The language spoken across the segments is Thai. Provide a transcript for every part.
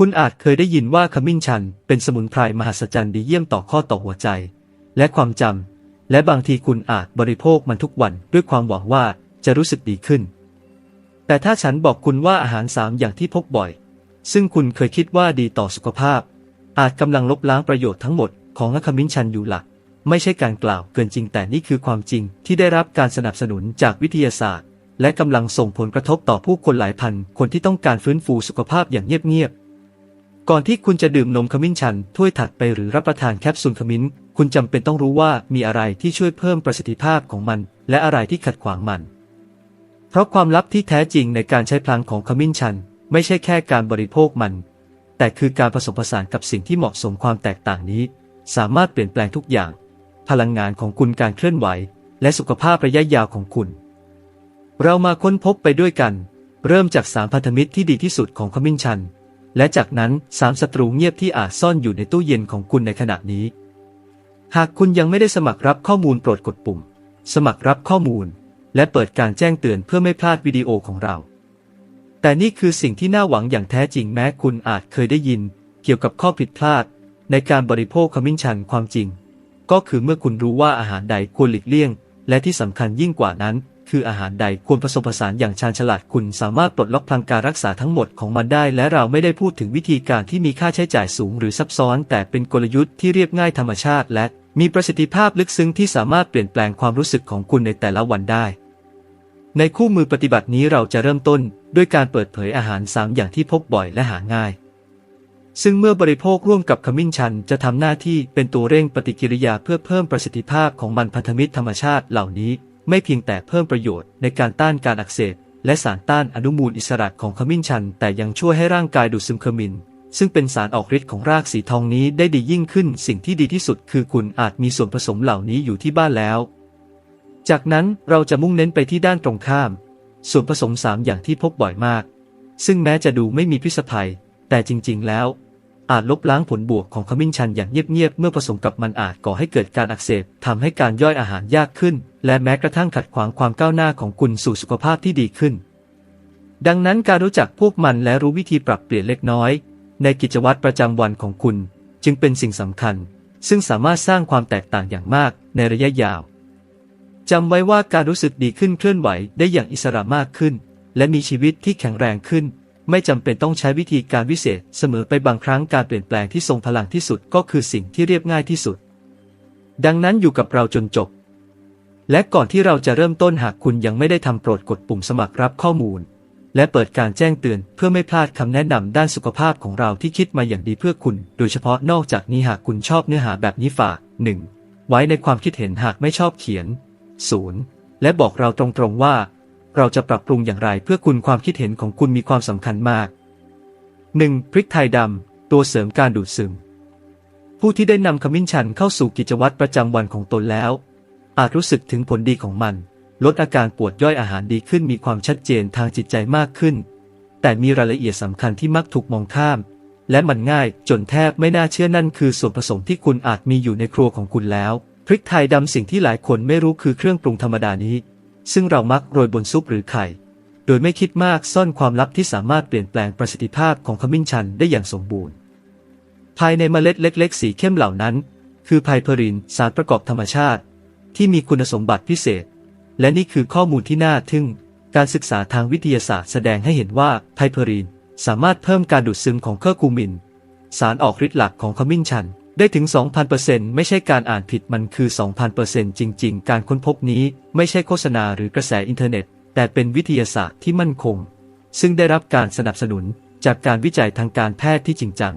คุณอาจเคยได้ยินว่าขมิ้นชันเป็นสมุนไพรมหัศจรรย์ดีเยี่ยมต่อข้อต่อหัวใจ และความจำ และบางทีคุณอาจบริโภคมันทุกวันด้วยความหวังว่าจะรู้สึกดีขึ้น แต่ถ้าฉันบอกคุณว่าอาหารสามอย่างที่พบบ่อย ซึ่งคุณเคยคิดว่าดีต่อสุขภาพ อาจกำลังลบล้างประโยชน์ทั้งหมดของขมิ้นชันอยู่หลัก ไม่ใช่การกล่าวเกินจริงแต่นี่คือความจริงที่ได้รับการสนับสนุนจากวิทยาศาสตร์ และกำลังส่งผลกระทบต่อผู้คนหลายพันคนที่ต้องการฟื้นฟูสุขภาพอย่างเงียบๆ ก่อนที่คุณจะดื่มนมขมิ้นชันถ้วยถัดไปหรือรับประทานแคปซูลขมิ้น คุณจำเป็นต้องรู้ว่ามีอะไรที่ช่วยเพิ่มประสิทธิภาพของมัน และอะไรที่ขัดขวางมัน เพราะความลับที่แท้จริงในการใช้พลังของขมิ้นชัน ไม่ใช่แค่การบริโภคมัน แต่คือการผสมผสานกับสิ่งที่เหมาะสมความแตกต่างนี้ สามารถเปลี่ยนแปลงทุกอย่าง พลังงานของคุณการเคลื่อนไหว และสุขภาพระยะยาวของคุณ เรามาค้นพบไปด้วยกัน เริ่มจากสามพันธมิตรที่ดีที่สุดของขมิ้นชัน และจากนั้นสามศัตรูเงียบที่อาจซ่อนอยู่ในตู้เย็นของคุณในขณะนี้ หากคุณยังไม่ได้สมัครรับข้อมูลโปรดกดปุ่ม สมัครรับข้อมูล และเปิดการแจ้งเตือนเพื่อไม่พลาดวิดีโอของเรา แต่นี่คือสิ่งที่น่าหวังอย่างแท้จริงแม้คุณอาจเคยได้ยิน เกี่ยวกับข้อผิดพลาด ในการบริโภคขมิ้นชันความจริง ก็คือเมื่อคุณรู้ว่าอาหารใดควรหลีกเลี่ยง และที่สำคัญยิ่งกว่านั้น คืออาหารใดควรผสมผสานอย่างชาญฉลาดคุณสามารถปลดล็อกพลังการรักษาทั้งหมดของมันได้ และเราไม่ได้พูดถึงวิธีการที่มีค่าใช้จ่ายสูงหรือซับซ้อน แต่เป็นกลยุทธ์ที่เรียบง่ายธรรมชาติ และมีประสิทธิภาพลึกซึ้งที่สามารถเปลี่ยนแปลงความรู้สึกของคุณในแต่ละวันได้ ในคู่มือปฏิบัตินี้เราจะเริ่มต้น ด้วยการเปิดเผยอาหารสามอย่างที่พบบ่อยและหาง่ายซึ่งเมื่อบริโภคร่วมกับขมิ้นชันจะทำหน้าที่เป็นตัวเร่งปฏิกิริยาเพื่อเพิ่มประสิทธิภาพของมันพันธมิตรธรรมชาติเหล่านี้ ไม่เพียงแต่เพิ่มประโยชน์ในการต้านการอักเสบและสารต้านอนุมูลอิสระของขมิ้นชัน แต่ยังช่วยให้ร่างกายดูดซึมขมิ้นซึ่งเป็นสารออกฤทธิ์ของรากสีทองนี้ได้ดียิ่งขึ้น สิ่งที่ดีที่สุดคือคุณอาจมีส่วนผสมเหล่านี้อยู่ที่บ้านแล้ว จากนั้นเราจะมุ่งเน้นไปที่ด้านตรงข้าม ส่วนผสมสามอย่างที่พบบ่อยมาก ซึ่งแม้จะดูไม่มีพิษภัย แต่จริง ๆ แล้ว อาจลบล้างผลบวกของขมิ้นชันอย่างเงียบๆเมื่อผสมกับมันอาจก่อให้เกิดการอักเสบทำให้การย่อยอาหารยากขึ้น และแม้กระทั่งขัดขวางความก้าวหน้าของคุณสู่สุขภาพที่ดีขึ้น ดังนั้นการรู้จักพวกมันและรู้วิธีปรับเปลี่ยนเล็กน้อย ในกิจวัตรประจำวันของคุณ จึงเป็นสิ่งสำคัญ ซึ่งสามารถสร้างความแตกต่างอย่างมากในระยะยาวจำไว้ว่าการรู้สึกดีขึ้นเคลื่อนไหวได้อย่างอิสระมากขึ้น และมีชีวิตที่แข็งแรงขึ้น ไม่จำเป็นต้องใช้วิธีการวิเศษเสมอไปบางครั้งการเปลี่ยนแปลงที่ทรงพลังที่สุดก็คือสิ่งที่เรียบง่ายที่สุด ดังนั้นอยู่กับเราจนจบ และก่อนที่เราจะเริ่มต้นหากคุณยังไม่ได้ทำโปรดกดปุ่มสมัครรับข้อมูล และเปิดการแจ้งเตือนเพื่อไม่พลาดคำแนะนำด้านสุขภาพของเราที่คิดมาอย่างดีเพื่อคุณ โดยเฉพาะนอกจากนี้หากคุณชอบเนื้อหาแบบนี้ฝาก 1. ไว้ในความคิดเห็นหากไม่ชอบเขียน 0. และบอกเราตรงๆว่า เราจะปรับปรุงอย่างไรเพื่อคุณความคิดเห็นของคุณมีความสำคัญมาก 1. พริกไทยดำ ตัวเสริมการดูดซึม ผู้ที่ได้นำขมิ้นชันเข้าสู่กิจวัตรประจำวันของตนแล้ว อาจรู้สึกถึงผลดีของมัน ลดอาการปวดย่อยอาหารดีขึ้นมีความชัดเจนทางจิตใจมากขึ้น แต่มีรายละเอียดสำคัญที่มักถูกมองข้าม และมันง่ายจนแทบไม่น่าเชื่อนั่นคือส่วนผสมที่คุณอาจมีอยู่ในครัวของคุณแล้ว พริกไทยดำสิ่งที่หลายคนไม่รู้คือเครื่องปรุงธรรมดานี้ ซึ่งเรามักโรยบนซุปหรือไข่ โดยไม่คิดมากซ่อนความลับที่สามารถเปลี่ยนแปลงประสิทธิภาพของขมิ้นชันได้อย่างสมบูรณ์ ภายในเมล็ดเล็ก ๆ สีเข้มเหล่านั้น คือไพเพอรินสารประกอบธรรมชาติ ที่มีคุณสมบัติพิเศษ และนี่คือข้อมูลที่น่าทึ่ง การศึกษาทางวิทยาศาสตร์แสดงให้เห็นว่าไพเพอรินสามารถเพิ่มการดูดซึมของเคอร์คูมิน สารออกฤทธิ์หลักของขมิ้นชัน ได้ถึง 2,000%ไม่ใช่การอ่านผิดมันคือ 2,000%จริง ๆ การค้นพบนี้ไม่ใช่โฆษณาหรือกระแสอินเทอร์เน็ต แต่เป็นวิทยาศาสตร์ที่มั่นคง ซึ่งได้รับการสนับสนุนจากการวิจัยทางการแพทย์ที่จริงจัง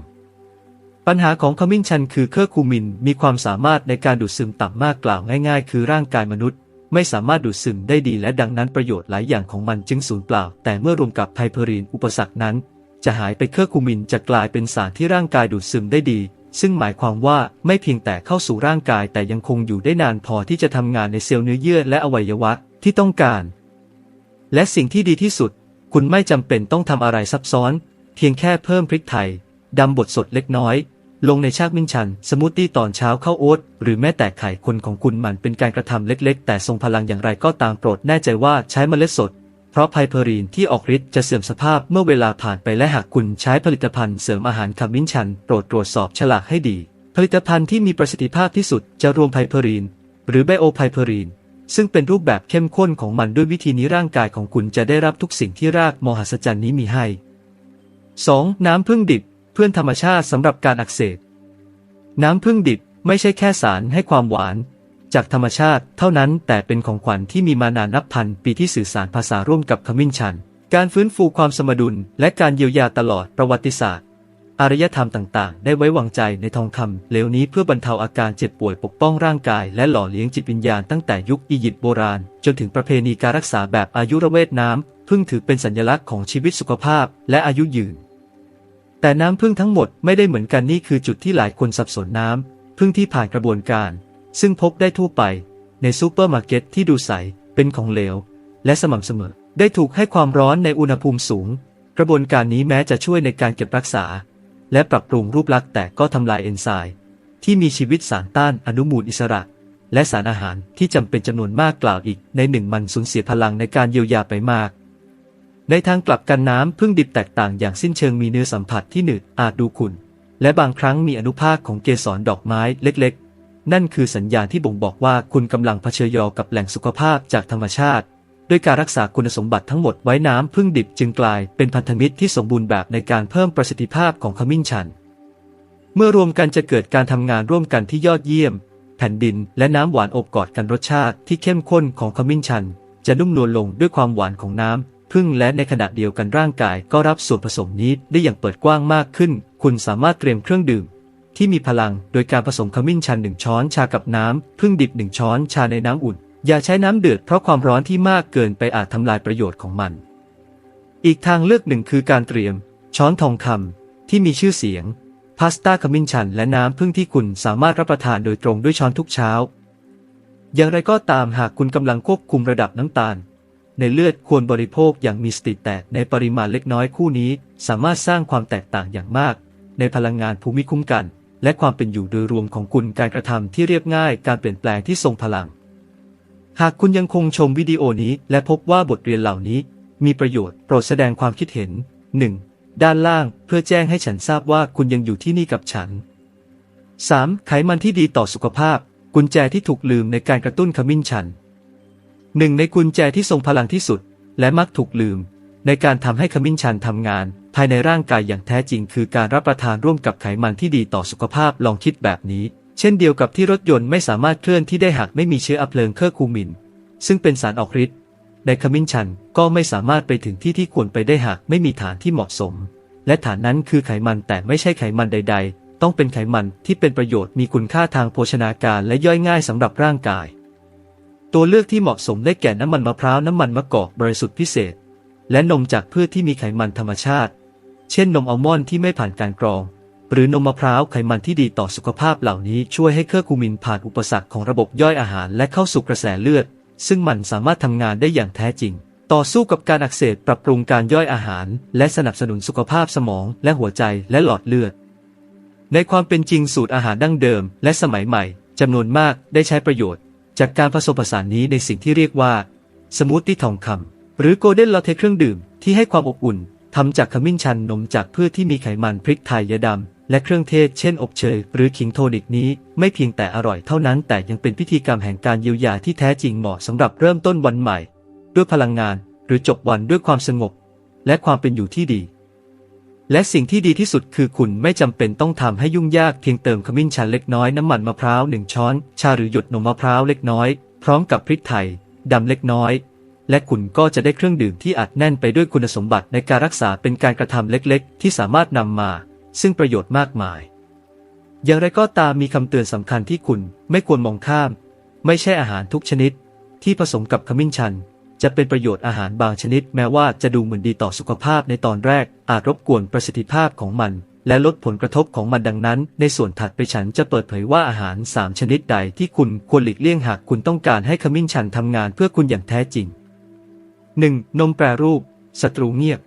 ปัญหาของขมิ้นชันคือเคอร์คูมินมีความสามารถในการดูดซึมต่ำมากกล่าวง่ายๆ คือร่างกายมนุษย์ ไม่สามารถดูดซึมได้ดีและดังนั้นประโยชน์หลายอย่างของมันจึงสูญเปล่า แต่เมื่อรวมกับไพเพอรีนอุปสรรคนั้น จะหายไปเคอร์คูมินจะกลายเป็นสารที่ร่างกายดูดซึมได้ดี ซึ่งหมายความว่าไม่เพียงแต่เข้าสู่ร่างกายแต่ยังคงอยู่ได้นานพอที่จะทำงานในเซลล์เนื้อเยื่อและอวัยวะที่ต้องการ และสิ่งที่ดีที่สุด คุณไม่จำเป็นต้องทำอะไรซับซ้อน เพียงแค่เพิ่มพริกไทยดำบดสดเล็กน้อย ลงในชากมิ้นชัน สมูทตี้ตอนเช้าข้าวโอ๊ตหรือแม้แต่ไข่คนของคุณมันเป็นการกระทำเล็ก ๆ แต่ทรงพลังอย่างไรก็ตามโปรดแน่ใจว่าใช้เมล็ดสด ราะไพเพอรีนที่ออกฤทธิ์จะเสื่อมสภาพเมื่อเวลาผ่านไปและหากคุณใช้ผลิตภัณฑ์เสริมอาหารขมิ้นชัน โปรดตรวจสอบฉลากให้ดี ผลิตภัณฑ์ที่มีประสิทธิภาพที่สุดจะรวมไพเพอรีน หรือไบโอไพเพอรีน ซึ่งเป็นรูปแบบเข้มข้นของมันด้วยวิธีนี้ร่างกายของคุณจะได้รับทุกสิ่งที่รากมหัศจรรย์นี้มีให้ 2. น้ำผึ้งดิบ เพื่อนธรรมชาติสำหรับการอักเสบน้ำผึ้งดิบไม่ใช่แค่สารให้ความหวาน จากธรรมชาติเท่านั้นแต่เป็นของขวัญที่มีมานานนับพันปีที่สื่อสารภาษาร่วมกับขมิ้นชัน การฟื้นฟูความสมดุลและการเยียวยาตลอดประวัติศาสตร์ อารยธรรมต่างๆ ได้ไว้วางใจในทองคำเหลวนี้เพื่อบรรเทาอาการเจ็บป่วยปกป้องร่างกาย และหล่อเลี้ยงจิตวิญญาณตั้งแต่ยุคอียิปต์โบราณ จนถึงประเพณีการรักษาแบบอายุรเวทน้ำพึ่งถือเป็นสัญลักษณ์ของชีวิตสุขภาพ และอายุยืน แต่น้ำพึ่งทั้งหมดไม่ได้เหมือนกันนี่คือจุดที่หลายคนสับสนน้ำพึ่งที่ผ่านกระบวนการ ซึ่งพบได้ทั่วไปในซูเปอร์มาร์เก็ตที่ดูใส เป็นของเหลว และสม่ำเสมอ ได้ถูกให้ความร้อนในอุณหภูมิสูง กระบวนการนี้แม้จะช่วยในการเก็บรักษา และปรับปรุงรูปลักษณ์แต่ก็ทำลายเอนไซม์ที่มีชีวิตสารต้านอนุมูลอิสระ และสารอาหารที่จำเป็นจำนวนมากกล่าวอีก ในหนึ่งมันสูญเสียพลังในการเยียวยาไปมาก ในทางกลับกันน้ำพึ่งดิบแตกต่างอย่างสิ้นเชิงมีเนื้อสัมผัสที่หนืดอาจดูขุ่นและบางครั้งมีอนุภาคของเกสรดอกไม้เล็กๆ นั่นคือสัญญาณที่บ่งบอกว่าคุณกำลังเผชิญยอกับแหล่งสุขภาพจากธรรมชาติ ด้วยการรักษาคุณสมบัติทั้งหมดไว้น้ำพึ่งดิบจึงกลายเป็นพันธมิตรที่สมบูรณ์แบบในการเพิ่มประสิทธิภาพของขมิ้นชัน เมื่อรวมกันจะเกิดการทำงานร่วมกันที่ยอดเยี่ยม แผ่นดินและน้ำหวานอบกอดกันรสชาติที่เข้มข้นของขมิ้นชัน จะนุ่มนวลลงด้วยความหวานของน้ำพึ่งและในขณะเดียวกันร่างกายก็รับส่วนผสมนี้ได้อย่างเปิดกว้างมากขึ้น คุณสามารถเตรียมเครื่องดื่ม ที่มีพลัง โดยการผสมขมิ้นชันหนึ่งช้อนชากับน้ำพึ่งดิบหนึ่งช้อนชาในน้ำอุ่น อย่าใช้น้ำเดือดเพราะความร้อนที่มากเกินไปอาจทำลายประโยชน์ของมัน อีกทางเลือกหนึ่งคือการเตรียม ช้อนทองคำที่มีชื่อเสียง พาสต้าขมิ้นชันและน้ำพึ่งที่คุณสามารถรับประทานโดยตรงด้วยช้อนทุกเช้า อย่างไรก็ตามหากคุณกำลังควบคุมระดับน้ำตาลในเลือดควรบริโภคอย่างมีสติแต่ในปริมาณเล็กน้อยคู่นี้ สามารถสร้างความแตกต่างอย่างมาก ในพลังงานภูมิคุ้มกัน และความเป็นอยู่โดยรวมของคุณการกระทำที่เรียบง่ายการเปลี่ยนแปลงที่ทรงพลัง หากคุณยังคงชมวิดีโอนี้ และพบว่าบทเรียนเหล่านี้ มีประโยชน์โปรดแสดงความคิดเห็น 1. ด้านล่างเพื่อแจ้งให้ฉันทราบว่าคุณยังอยู่ที่นี่กับฉัน 3. ไขมันที่ดีต่อสุขภาพ กุญแจที่ถูกลืมในการกระตุ้นขมิ้นชันหนึ่งในกุญแจที่ทรงพลังที่สุด และมักถูกลืม ในการทำให้ขมิ้นชันทำงาน ภายในร่างกายอย่างแท้จริง คือการรับประทานร่วมกับไขมันที่ดีต่อสุขภาพลองคิดแบบนี้ เช่นเดียวกับที่รถยนต์ไม่สามารถเคลื่อนที่ได้หากไม่มีเชื้ออะเพลิงเคอร์คูมิน ซึ่งเป็นสารออกฤทธิ์ในขมิ้นชันก็ไม่สามารถไปถึงที่ที่ควรไปได้หากไม่มีฐานที่เหมาะสม และฐานนั้นคือไขมันแต่ไม่ใช่ไขมันใด ๆ ต้องเป็นไขมันที่เป็นประโยชน์มีคุณค่าทางโภชนาการและย่อยง่ายสำหรับร่างกาย ตัวเลือกที่เหมาะสมได้แก่น้ำมันมะพร้าวน้ำมันมะกอกบริสุทธิ์พิเศษ และนมจากพืชที่มีไขมันธรรมชาติ เช่นนมอัลมอนด์ที่ไม่ผ่านการกรอง หรือนมมะพร้าวไขมันที่ดีต่อสุขภาพเหล่านี้ช่วยให้เคอร์คูมินผ่านอุปสรรคของระบบย่อยอาหารและเข้าสู่กระแสเลือด ซึ่งมันสามารถทำงานได้อย่างแท้จริง ต่อสู้กับการอักเสบปรับปรุงการย่อยอาหาร และสนับสนุนสุขภาพสมอง และหัวใจและหลอดเลือด ในความเป็นจริงสูตรอาหารดั้งเดิม และสมัยใหม่จำนวนมากได้ใช้ประโยชน์ จากการผสมผสานนี้ในสิ่งที่เรียกว่า สมูทตี้ทองคำ หรือโกลเด้นลาเทเครื่องดื่มที่ให้ความอบอุ่นทำจากขมิ้นชันนมจากพืชที่มีไขมันพริกไทยยาดำ และเครื่องเทศเช่นอบเชยหรือขิงโทนิกนี้ ไม่เพียงแต่อร่อยเท่านั้น แต่ยังเป็นพิธีกรรมแห่งการเยียวยาที่แท้จริงเหมาะสำหรับเริ่มต้นวันใหม่ ด้วยพลังงานหรือจบวันด้วยความสงบ และความเป็นอยู่ที่ดี และสิ่งที่ดีที่สุดคือคุณไม่จำเป็นต้องทำให้ยุ่งยากเพียงเติมขมิ้นชันเล็กน้อยน้ำมันมะพร้าวหนึ่งช้อนชาหรือหยดนมมะพร้าวเล็กน้อย พร้อมกับพริกไทยดำเล็กน้อย และคุณก็จะได้เครื่องดื่มที่อัดแน่นไปด้วยคุณสมบัติในการรักษาเป็นการกระทำเล็กๆ ที่สามารถนำมา ซึ่งประโยชน์มากมาย อย่างไรก็ตามมีคำเตือนสำคัญที่คุณไม่ควรมองข้าม ไม่ใช่อาหารทุกชนิด ที่ผสมกับขมิ้นชัน จะเป็นประโยชน์อาหารบางชนิด แม้ว่าจะดูเหมือนดีต่อสุขภาพในตอนแรกอาจรบกวนประสิทธิภาพของมันและลดผลกระทบของมันดังนั้น ในส่วนถัดไปฉันจะเปิดเผยว่าอาหาร 3 ชนิดใดที่คุณควรหลีกเลี่ยงหากคุณต้องการให้ขมิ้นชันทำงานเพื่อคุณอย่างแท้จริง 1. นมแปรรูป ศัตรูเงียบ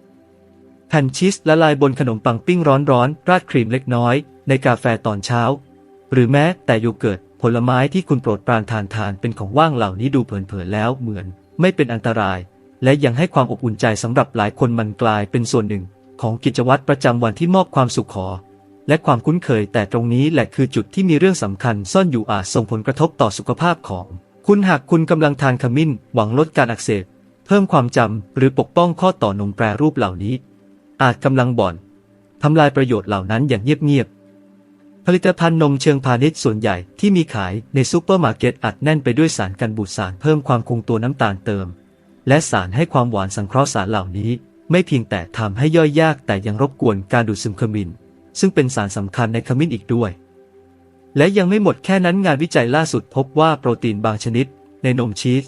แผ่นชีสละลายบนขนมปังปิ้งร้อนๆ ราดครีมเล็กน้อย ในกาแฟตอนเช้า หรือแม้แต่โยเกิร์ต ผลไม้ที่คุณโปรดปรานทานทานเป็นของว่างเหล่านี้ดูเผินๆแล้วเหมือน ไม่เป็นอันตราย และยังให้ความอบอุ่นใจสำหรับหลายคนมันกลายเป็นส่วนหนึ่ง ของกิจวัตรประจำวันที่มอบความสุขขอและความคุ้นเคยแต่ตรงนี้แหละคือจุดที่มีเรื่องสำคัญซ่อนอยู่อาจส่งผลกระทบต่อสุขภาพของ คุณหากคุณกำลังทานขมิ้น หวังลดการอักเสบ เพิ่มความจำหรือปกป้องข้อต่อนมแปรรูปเหล่านี้ อาจกำลังบ่อนทำลายประโยชน์เหล่านั้นอย่างเงียบๆ ผลิตภัณฑ์นมเชิงพาณิชย์ส่วนใหญ่ที่มีขายในซูเปอร์มาร์เก็ตอัดแน่นไปด้วยสารกันบูดสารเพิ่มความคงตัวน้ำตาลเติม และสารให้ความหวานสังเคราะห์สารเหล่านี้ ไม่เพียงแต่ทำให้ย่อยยากแต่ยังรบกวนการดูดซึมขมิ้นซึ่งเป็นสารสำคัญในขมิ้นอีกด้วย และยังไม่หมดแค่นั้นงานวิจัยล่าสุดพบว่าโปรตีนบางชนิด ในนมชีส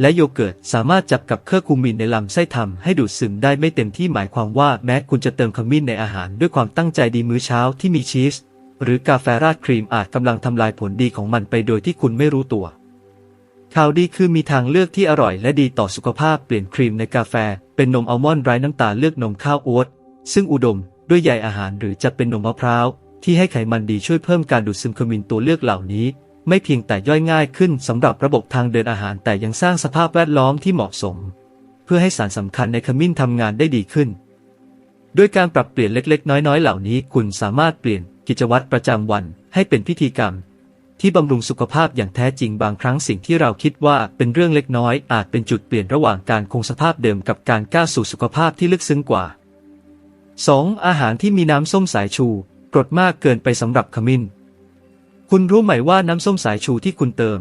และโยเกิร์ตสามารถจับกับเครื่องคูมินในลำไส้ทำให้ดูดซึมได้ไม่เต็มที่หมายความว่าแม้คุณจะเติมขมิ้นในอาหารด้วยความตั้งใจดีมื้อเช้าที่มีชีส หรือกาแฟราดครีมอาจกำลังทำลายผลดีของมันไปโดยที่คุณไม่รู้ตัว ข่าวดีคือมีทางเลือกที่อร่อยและดีต่อสุขภาพเปลี่ยนครีมในกาแฟ เป็นนมอัลมอนด์ไร้น้ำตาลเลือกนมข้าวโอ๊ตซึ่งอุดมด้วยใยอาหารหรือจะเป็นนมมะพร้าวที่ให้ไขมันดีช่วยเพิ่มการดูดซึมขมิ้นตัวเลือกเหล่านี้ ไม่เพียงแต่ย่อยง่ายขึ้นสำหรับระบบทางเดินอาหารแต่ยังสร้างสภาพแวดล้อมที่เหมาะสม เพื่อให้สารสำคัญในขมิ้นทำงานได้ดีขึ้น ด้วยการปรับเปลี่ยนเล็กๆ น้อยๆ เหล่านี้คุณสามารถเปลี่ยนกิจวัตรประจำวันให้เป็นพิธีกรรม ที่บำรุงสุขภาพอย่างแท้จริงบางครั้งสิ่งที่เราคิดว่าเป็นเรื่องเล็กน้อย อาจเป็นจุดเปลี่ยนระหว่างการคงสภาพเดิมกับการก้าวสู่สุขภาพที่ลึกซึ้งกว่า 2. อาหารที่มีน้ำส้มสายชูกรดมากเกินไปสำหรับขมิ้น คุณรู้ไหมว่าน้ำส้มสายชูที่คุณเติม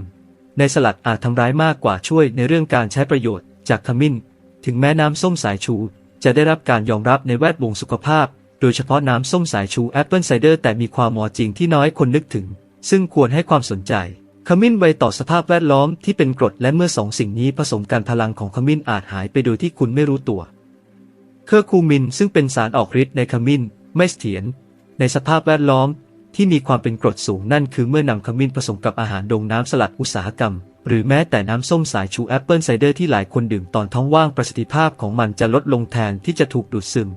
ในสลัดอาจทำร้ายมากกว่าช่วยในเรื่องการใช้ประโยชน์จากขมิ้น ถึงแม้น้ำส้มสายชู จะได้รับการยอมรับในแวดวงสุขภาพ โดยเฉพาะน้ำส้มสายชูแอปเปิลไซเดอร์แต่มีความหมอจริงที่น้อยคนนึกถึง ซึ่งควรให้ความสนใจ ขมิ้นไวต่อสภาพแวดล้อมที่เป็นกรดและเมื่อสองสิ่งนี้ผสมกันพลังของขมิ้นอาจหายไปโดยที่คุณไม่รู้ตัว เคอร์คูมินซึ่งเป็นสารออกฤทธิ์ในขมิ้น ไม่เสถียรในสภาพแวดล้อม ที่มีความเป็นกรดสูงนั่นคือเมื่อนำขมิ้นผสมกับอาหารดงน้ำสลัดอุตสาหกรรม หรือแม้แต่น้ำส้มสายชูแอปเปิลไซเดอร์ที่หลายคนดื่มตอนท้องว่างประสิทธิภาพของมันจะลดลงแทนที่จะถูกดูดซึม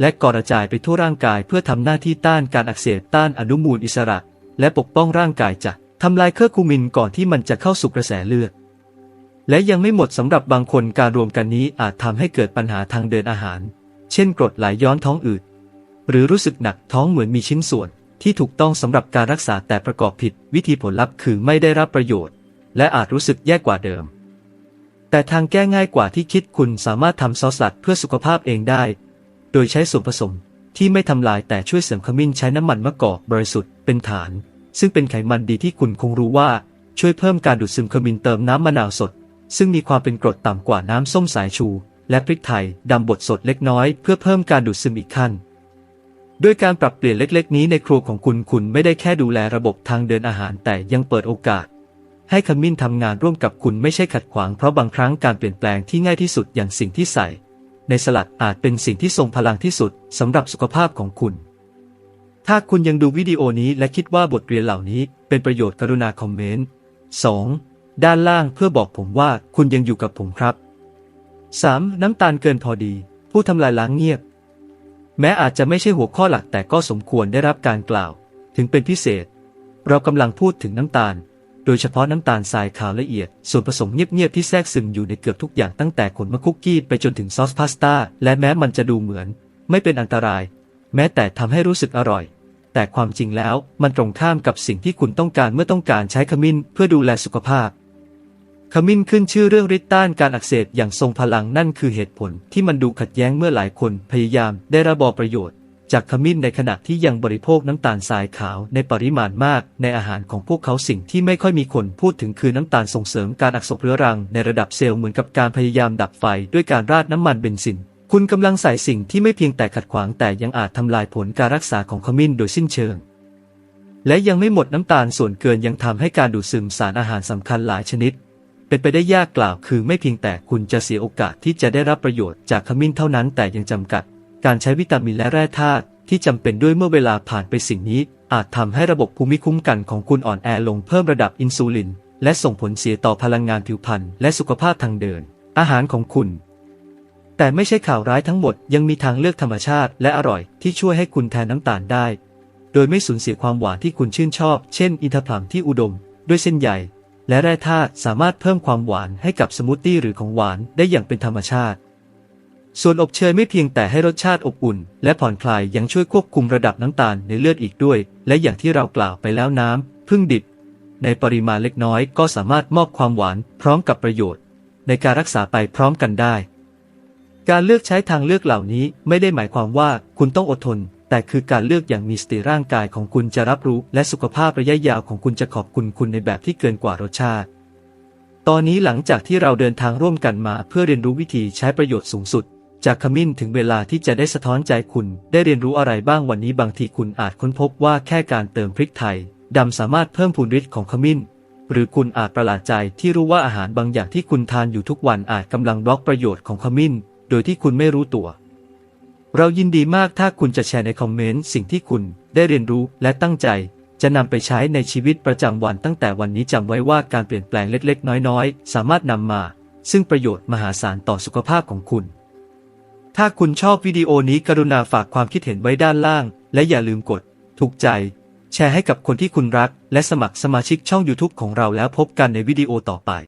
และกระจายไปทั่วร่างกายเพื่อทำหน้าที่ต้านการอักเสบต้านอนุมูลอิสระ และปกป้องร่างกายจากทำลายเคอร์คูมินก่อนที่มันจะเข้าสู่กระแสเลือด และยังไม่หมดสำหรับบางคนการรวมกันนี้อาจทำให้เกิดปัญหาทางเดินอาหาร เช่นกรดไหลย้อนท้องอืดหรือรู้สึกหนักท้องเหมือนมีชิ้นส่วน ที่ถูกต้องสำหรับการรักษาแต่ประกอบผิดวิธีผลลัพธ์คือไม่ได้รับประโยชน์ และอาจรู้สึกแย่กว่าเดิม แต่ทางแก้ง่ายกว่าที่คิดคุณสามารถทำซอสสลัดเพื่อสุขภาพเองได้ โดยใช้ส่วนผสมที่ไม่ทำลายแต่ช่วยเสริมขมิ้นใช้น้ำมันมะกอกบริสุทธิ์เป็นฐาน ซึ่งเป็นไขมันดีที่คุณคงรู้ว่าช่วยเพิ่มการดูดซึมขมิ้นเติมน้ำมะนาวสด ซึ่งมีความเป็นกรดต่ำกว่าน้ำส้มสายชู และพริกไทยดำบดสดเล็กน้อยเพื่อเพิ่มการดูดซึมอีกขั้น ด้วยการปรับเปลี่ยนเล็ก ๆ นี้ในครัวของคุณคุณไม่ได้แค่ดูแลระบบทางเดินอาหาร แต่ยังเปิดโอกาส ให้ขมิ้นทำงานร่วมกับคุณไม่ใช่ขัดขวาง เพราะบางครั้งการเปลี่ยนแปลงที่ง่ายที่สุดอย่างสิ่งที่ใส่ ในสลัดอาจเป็นสิ่งที่ทรงพลังที่สุดสำหรับสุขภาพของคุณ ถ้าคุณยังดูวิดีโอนี้และคิดว่าบทเรียนเหล่านี้ เป็นประโยชน์กรุณาคอมเมนต์ 2. ด้านล่างเพื่อบอกผมว่าคุณยังอยู่กับผมครับ 3. น้ำตาลเกินพอดี ผู้ทำลายล้างเงียบ แม้อาจจะไม่ใช่หัวข้อหลักแต่ก็สมควรได้รับการกล่าว ถึงเป็นพิเศษ เรากำลังพูดถึงน้ำตาล โดยเฉพาะน้ำตาลทรายขาวละเอียด ส่วนผสมเงียบๆที่แทรกซึมอยู่ในเกือบทุกอย่างตั้งแต่ขนมะคุกกี้ไปจนถึงซอสพาสต้าและแม้มันจะดูเหมือน ไม่เป็นอันตราย แม้แต่ทำให้รู้สึกอร่อย แต่ความจริงแล้วมันตรงข้ามกับสิ่งที่คุณต้องการเมื่อต้องการใช้ขมิ้นเพื่อดูแลสุขภาพ ขมิ้นขึ้นชื่อเรื่องฤทธิ์ต้านการอักเสบอย่างทรงพลังนั่นคือเหตุผลที่มันดูขัดแย้งเมื่อหลายคนพยายามได้ระบอบประโยชน์ จากขมิ้นในขณะที่ยังบริโภคน้ำตาลทรายขาวในปริมาณมาก ในอาหารของพวกเขาสิ่งที่ไม่ค่อยมีคนพูดถึงคือน้ำตาลส่งเสริมการอักเสบเรื้อรังในระดับเซลล์เหมือนกับการพยายามดับไฟด้วยการราดน้ำมันเบนซิน คุณกำลังใส่สิ่งที่ไม่เพียงแต่ขัดขวางแต่ยังอาจทำลายผลการรักษาของขมิ้นโดยสิ้นเชิงและยังไม่หมดน้ำตาลส่วนเกินยังทำให้การดูดซึมสารอาหารสำคัญหลายชนิด เป็นไปได้ยากกล่าวคือไม่เพียงแต่คุณจะเสียโอกาสที่จะได้รับประโยชน์จากขมิ้นเท่านั้นแต่ยังจำกัด การใช้วิตามินและแร่ธาตุที่จำเป็นด้วยเมื่อเวลาผ่านไปสิ่งนี้ อาจทำให้ระบบภูมิคุ้มกันของคุณอ่อนแอลงเพิ่มระดับอินซูลิน และส่งผลเสียต่อพลังงานผิวพรรณและสุขภาพทางเดิน อาหารของคุณ แต่ไม่ใช่ข่าวร้ายทั้งหมดยังมีทางเลือกธรรมชาติและอร่อยที่ช่วยให้คุณแทนน้ำตาลได้ โดยไม่สูญเสียความหวานที่คุณชื่นชอบ เช่น อินทผลัมที่อุดม ด้วยเส้นใย และแร่ธาตุสามารถเพิ่มความหวานให้กับสมูทตี้หรือของหวานได้อย่างเป็นธรรมชาติ ส่วนอบเชยไม่เพียงแต่ให้รสชาติอบอุ่น และผ่อนคลายยังช่วยควบคุมระดับน้ำตาลในเลือดอีกด้วย และอย่างที่เรากล่าวไปแล้วน้ำพึ่งดิบ ในปริมาณเล็กน้อยก็สามารถมอบความหวานพร้อมกับประโยชน์ ในการรักษาไปพร้อมกันได้ การเลือกใช้ทางเลือกเหล่านี้ไม่ได้หมายความว่าคุณต้องอดทน แต่คือการเลือกอย่างมีสติร่างกายของคุณจะรับรู้ และสุขภาพระยะยาวของคุณจะขอบคุณคุณในแบบที่เกินกว่ารสชาติ ตอนนี้หลังจากที่เราเดินทางร่วมกันมาเพื่อเรียนรู้วิธีใช้ประโยชน์สูงสุด จากขมิ้นถึงเวลาที่จะได้สะท้อนใจคุณได้เรียนรู้อะไรบ้างวันนี้บางทีคุณอาจค้นพบว่าแค่การเติมพริกไทยดำสามารถเพิ่มพูนฤทธิ์ของขมิ้น หรือคุณอาจประหลาดใจที่รู้ว่าอาหารบางอย่างที่คุณทานอยู่ทุกวันอาจกำลังบล็อกประโยชน์ของขมิ้น โดยที่คุณไม่รู้ตัว เรายินดีมากถ้าคุณจะแชร์ในคอมเมนต์สิ่งที่คุณได้เรียนรู้และตั้งใจ จะนำไปใช้ในชีวิตประจำวันตั้งแต่วันนี้จำไว้ว่าการเปลี่ยนแปลงเล็กๆ น้อยๆ สามารถนำมา ซึ่งประโยชน์มหาศาลต่อสุขภาพของคุณ ถ้าคุณชอบวิดีโอนี้กรุณาฝากความคิดเห็นไว้ด้านล่าง และอย่าลืมกด ถูกใจ แชร์ให้กับคนที่คุณรัก และสมัครสมาชิกช่อง YouTube ของเราแล้วพบกันในวิดีโอต่อไป